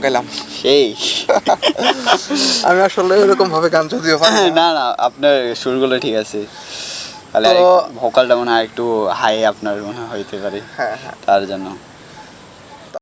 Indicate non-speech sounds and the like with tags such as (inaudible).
পাইলাম সেই। (laughs) আমি আসলে এরকম ভাবে গান যদিও পারি না। না আপনার সুরগুলো ঠিক আছে। তাহলে ভোকালটা মনে হয় একটু হাই আপনার মনে হয় হইতে পারে। হ্যাঁ, হ্যাঁ। তার জন্য।